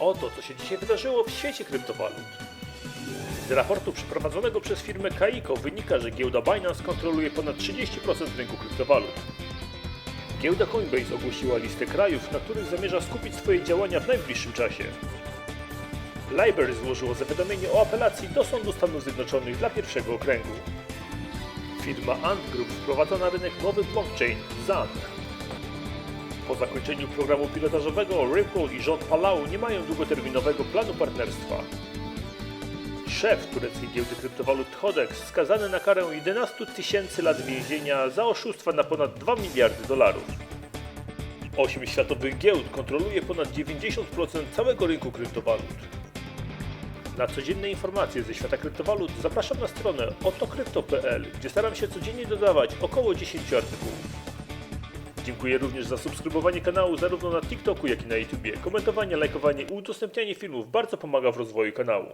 Oto, co się dzisiaj wydarzyło w świecie kryptowalut. Z raportu przeprowadzonego przez firmę Kaiko wynika, że giełda Binance kontroluje ponad 30% rynku kryptowalut. Giełda Coinbase ogłosiła listę krajów, na których zamierza skupić swoje działania w najbliższym czasie. Library złożyło zawiadomienie o apelacji do Sądu Stanów Zjednoczonych dla pierwszego okręgu. Firma Ant Group wprowadza na rynek nowy blockchain ZAN. Po zakończeniu programu pilotażowego Ripple i rząd Palau nie mają długoterminowego planu partnerstwa. Szef tureckiej giełdy kryptowalut Hodex skazany na karę 11 tysięcy lat więzienia za oszustwa na ponad 2 miliardy dolarów. Osiem światowych giełd kontroluje ponad 90% całego rynku kryptowalut. Na codzienne informacje ze świata kryptowalut zapraszam na stronę otokrypto.pl, gdzie staram się codziennie dodawać około 10 artykułów. Dziękuję również za subskrybowanie kanału zarówno na TikToku, jak i na YouTubie. Komentowanie, lajkowanie i udostępnianie filmów bardzo pomaga w rozwoju kanału.